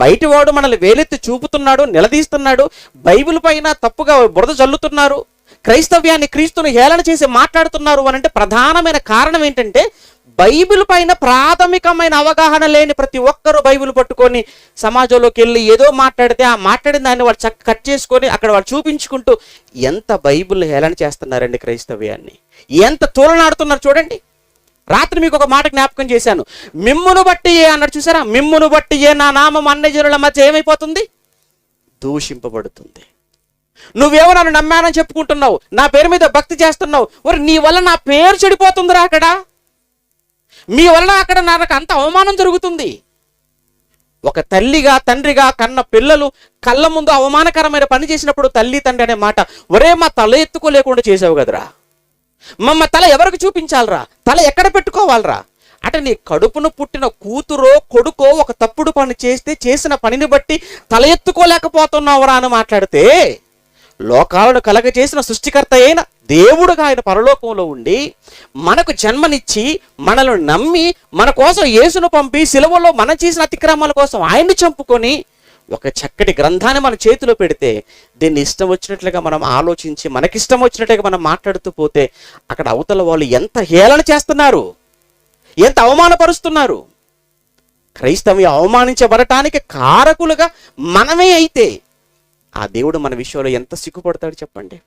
బయటివాడు మనల్ని వేలెత్తి చూపుతున్నాడు నిలదీస్తున్నాడు బైబిల్ పైన తప్పుగా బురద చల్లుతున్నారు క్రైస్తవ్యాన్ని క్రీస్తును హేళన చేసి మాట్లాడుతున్నారు అని అంటే ప్రధానమైన కారణం ఏంటంటే బైబిల్ పైన ప్రాథమికమైన అవగాహన లేని ప్రతి ఒక్కరూ బైబిల్ పట్టుకొని సమాజంలోకి వెళ్ళి ఏదో మాట్లాడితే ఆ మాట్లాడిన దాన్ని వాళ్ళు చక్క కట్ చేసుకొని అక్కడ వాళ్ళు చూపించుకుంటూ ఎంత బైబిల్ హేళన చేస్తున్నారండి క్రైస్తవ్యాన్ని? ఎంత తోలనాడుతున్నారు చూడండి. రాత్రి మీకు ఒక మాట జ్ఞాపకం చేశాను. మిమ్మును బట్టి ఏ అన్నాడు చూసారా? మిమ్మును బట్టి ఏ నా నామం అన్ని జనుల మధ్య ఏమైపోతుంది? దూషింపబడుతుంది. నువ్వేమో నన్ను నమ్మానని చెప్పుకుంటున్నావు? నా పేరు మీద భక్తి చేస్తున్నావు? మరి నీ వల్ల నా పేరు చెడిపోతుందిరా అక్కడ. మీ వలన అక్కడ నాకు అంత అవమానం జరుగుతుంది. ఒక తల్లిగా తండ్రిగా కన్న పిల్లలు కళ్ళ ముందు అవమానకరమైన పని చేసినప్పుడు తల్లి తండ్రి అనే మాట ఒరే మా తల ఎత్తుకోలేకుండా చేసావు కదరా. మమ్మ తల ఎవరికి చూపించాలరా? తల ఎక్కడ పెట్టుకోవాలరా? అంటే నీ కడుపును పుట్టిన కూతురో కొడుకో ఒక తప్పుడు పని చేస్తే చేసిన పనిని బట్టి తల ఎత్తుకోలేకపోతున్నావురా అని మాట్లాడితే లోకాలను కలగ చేసిన సృష్టికర్త అయిన దేవుడుగా ఆయన పరలోకంలో ఉండి మనకు జన్మనిచ్చి మనల్ని నమ్మి మన కోసం యేసును పంపి సిలువలో మనం చేసిన అతిక్రమాల కోసం ఆయన్ని చంపుకొని ఒక చక్కటి గ్రంథాన్ని మన చేతిలో పెడితే దీన్ని ఇష్టం వచ్చినట్లుగా మనం ఆలోచించి మనకిష్టం వచ్చినట్లుగా మనం మాట్లాడుతూ పోతే అక్కడ అవతల వాళ్ళు ఎంత హేళన చేస్తున్నారు ఎంత అవమానపరుస్తున్నారు. క్రైస్తవ్యం అవమానించబడటానికి కారకులుగా మనమే అయితే ఆ దేవుడు మన విషయంలో ఎంత సిగ్గుపడతాడు చెప్పండి.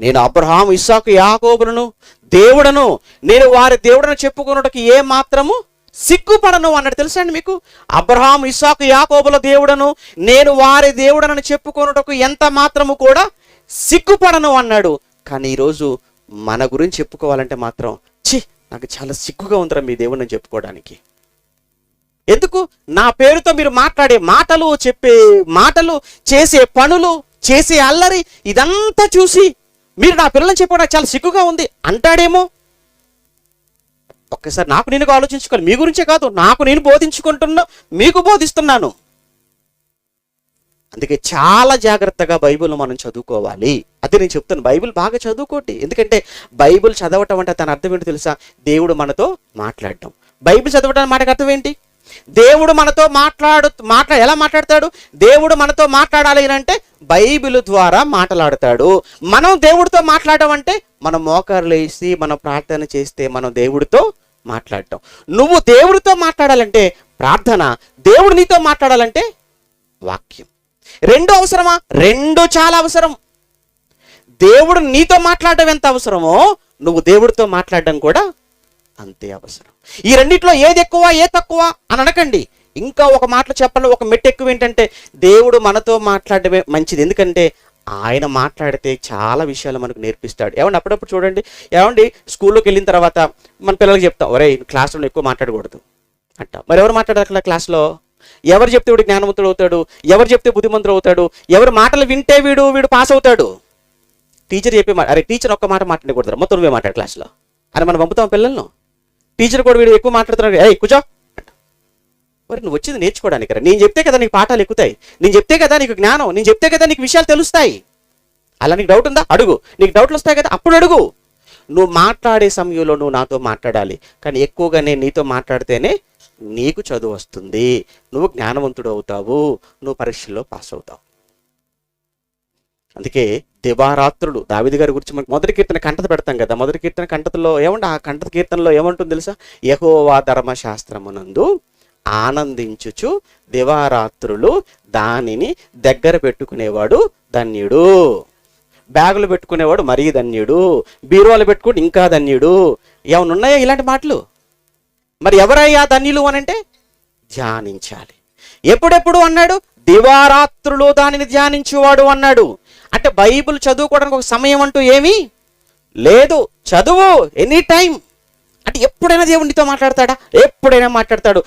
నేను అబ్రహాం ఇస్సాకు యాకోబులను దేవుడను నేను వారి దేవుడను చెప్పుకున్నటకు ఏ మాత్రము సిగ్గుపడను అన్నాడు తెలుసా అండి మీకు? అబ్రహాం ఇసాకు యాకోబుల దేవుడను నేను వారి దేవుడనని చెప్పుకొనుటకు ఎంత మాత్రము కూడా సిగ్గుపడను అన్నాడు. కానీ ఈరోజు మన గురించి చెప్పుకోవాలంటే మాత్రం ఛీ నాకు చాలా సిగ్గుగా ఉందిరా మీ దేవుడిని చెప్పుకోవడానికి. ఎందుకు? నా పేరుతో మీరు మాట్లాడే మాటలు చెప్పే మాటలు చేసే పనులు చేసే అల్లరి ఇదంతా చూసి మీరు నా పిల్లల్ని చెప్పడానికి చాలా సిగ్గుగా ఉంది. అంటాడేమో? ఒక్కసారి నాకు నేను ఆలోచించుకోవాలి. మీ గురించే కాదు నాకు నేను బోధించుకుంటున్నా మీకు బోధిస్తున్నాను. అందుకే చాలా జాగ్రత్తగా బైబిల్ మనం చదువుకోవాలి. అది నేను చెప్తాను బైబిల్ బాగా చదువుకోండి. ఎందుకంటే బైబిల్ చదవటం అంటే తన అర్థం ఏంటో తెలుసా? దేవుడు మనతో మాట్లాడటం బైబిల్ చదవటం మాటకు అర్థం ఏంటి? దేవుడు మనతో మాట్లాడు మాట్లా ఎలా మాట్లాడతాడు? దేవుడు మనతో మాట్లాడాలి అంటే బైబిల్ ద్వారా మాట్లాడతాడు. మనం దేవుడితో మాట్లాడడం అంటే మన మోకారు వేసి మనం ప్రార్థన చేస్తే మనం దేవుడితో మాట్లాడటం. నువ్వు దేవుడితో మాట్లాడాలంటే ప్రార్థన దేవుడు నీతో మాట్లాడాలంటే వాక్యం. రెండు అవసరమా? రెండు చాలా అవసరం. దేవుడు నీతో మాట్లాడడం ఎంత అవసరమో నువ్వు దేవుడితో మాట్లాడడం కూడా అంతే అవసరం. ఈ రెండిట్లో ఏది ఎక్కువ ఏ తక్కువ అని అనకండి. ఇంకా ఒక మాటలు చెప్పాలి ఒక మెట్టు ఎక్కువ ఏంటంటే దేవుడు మనతో మాట్లాడమే మంచిది. ఎందుకంటే ఆయన మాట్లాడితే చాలా విషయాలు మనకు నేర్పిస్తాడు. ఏమండి అప్పుడప్పుడు చూడండి. ఏమండి స్కూల్లోకి వెళ్ళిన తర్వాత మన పిల్లలకి చెప్తాం ఒరే క్లాసులో ఎక్కువ మాట్లాడకూడదు అంట. మరి ఎవరు మాట్లాడారు అక్కడ క్లాస్లో? ఎవరు చెప్తే వీడు జ్ఞానవంతుడు అవుతాడు? ఎవరు చెప్తే బుద్ధిమంతుడు అవుతాడు? ఎవరు మాటలు వింటే వీడు వీడు పాస్ అవుతాడు? టీచర్ చెప్పే మాట అరే టీచర్ ఒక్క మాట మాట్లాడకూడదు మొత్తం నువ్వే మాట్లాడు క్లాస్లో. అని మనం పంపుతాం పిల్లలను? టీచర్ కూడా వీడు ఎక్కువ మాట్లాడుతున్నాడు. ఏ కూర్చో. మరి నువ్వు వచ్చింది నేర్చుకోవడానికి రా. నేను చెప్తే కదా నీకు పాఠాలు ఎక్కుతాయి. నేను చెప్తే కదా నీకు జ్ఞానం. నేను చెప్తే కదా నీకు విషయాలు తెలుస్తాయి. అలా నీకు డౌట్ ఉందా? అడుగు. నీకు డౌట్లు వస్తాయి కదా? అప్పుడు అడుగు. నువ్వు మాట్లాడే సమయంలో నువ్వు నాతో మాట్లాడాలి. కానీ ఎక్కువగా నేను నీతో మాట్లాడితేనే నీకు చదువు వస్తుంది. నువ్వు జ్ఞానవంతుడు అవుతావు. నువ్వు పరీక్షల్లో పాస్ అవుతావు. అందుకే దివారాత్రులు దావిది గారి గురించి మనకి మొదటి కీర్తన కంటత పెడతాం కదా. మొదటి కీర్తన కంటతలో ఏమంటే ఆ కంటత కీర్తనలో ఏమంటుంది తెలుసా? యహోవా ధర్మశాస్త్రమునందు ఆనందించుచు దివారాత్రులు దానిని దగ్గర పెట్టుకునేవాడు ధన్యుడు. బ్యాగులు పెట్టుకునేవాడు మరీ ధన్యుడు. బీరువాలు పెట్టుకుని ఇంకా ధన్యుడు. ఏమైనా ఉన్నాయా ఇలాంటి మాటలు? మరి ఎవరయ్యా ధన్యులు అనంటే? ధ్యానించాలి. ఎప్పుడెప్పుడు అన్నాడు? దివారాత్రులు దానిని ధ్యానించువాడు అన్నాడు. అంటే బైబిల్ చదువుకోవడానికి ఒక సమయం అంటూ ఏమీ లేదు. చదువు ఎనీ టైం అంటే ఎప్పుడైనా దేవుడితో మాట్లాడతాడా? ఎప్పుడైనా మాట్లాడతాడు.